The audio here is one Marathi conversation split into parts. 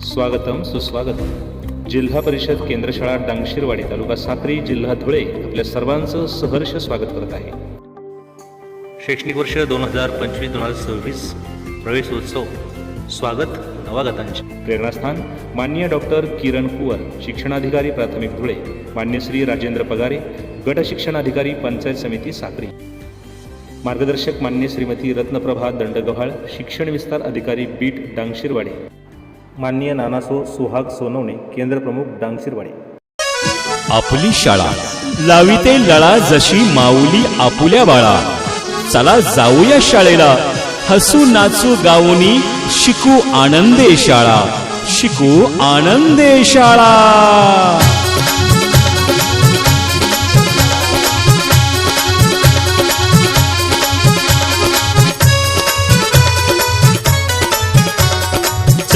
स्वागतम सुस्वागतम. जिल्हा परिषद केंद्रशाळा डांगशिरवाडी तालुका साक्री जिल्हा धुळे आपल्या सर्वांचं सहर्ष स्वागत करत आहे. शैक्षणिक वर्ष दोन हजार पंचवीस दोन हजार सव्वीस प्रवेश उत्सव स्वागत नवागतांचे. प्रेरणास्थान मान्य डॉक्टर किरण कुवर शिक्षणाधिकारी प्राथमिक धुळे. मान्य श्री राजेंद्र पगारे गट शिक्षणाधिकारी पंचायत समिती साक्री. मार्गदर्शक मान्य श्रीमती रत्नप्रभा दंडगव्हाळ शिक्षण विस्तार अधिकारी बीट डांगशिरवाडे. माननीय नानासो सुहाग सोनवणे केंद्रप्रमुख डांगशिरवाडे. आपली शाळा. लाविते लळा जशी माऊली आपुल्या बाळा. चला जाऊया शाळेला. हसू नाचू गाऊनी शिकू आनंदे शाळा. शिकू आनंदे शाळा.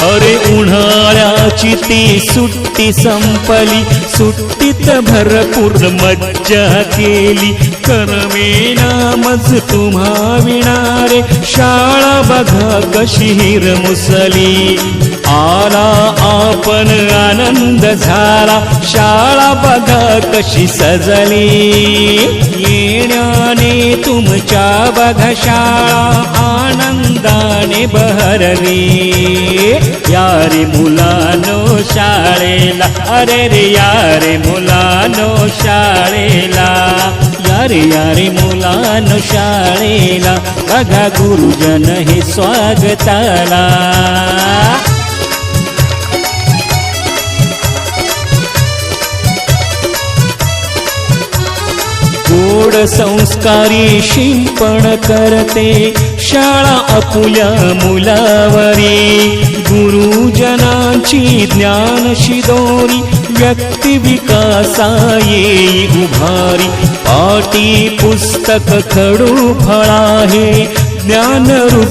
अरे उन्हाळ्याची ती सुट्टी संपली. सुट्टीत भरपूर मज्जा केली. करमेना मज तुम्हा विणारे. शाळा बघा कशी हिर मुसली. आला आपण आनंद झाला. शाळा बघा कशी सजली. येण्याने तुमच्या बघ शाळा आनंदाने बहरली. यारे मुलानो शाळेला. अरे रे यारे मुलानो शाळेला. यारे यारे मुलानो शाळेला. बघा गुरुजन हे स्वागताला. गोड संस्कारी शिंपण करते. शाळा आपुल्या मुलावरी. गुरुजनांची ज्ञान शिदोरी. व्यक्ती विकासा येई उभारी. पाटी पुस्तक खडू फळा हे ज्ञान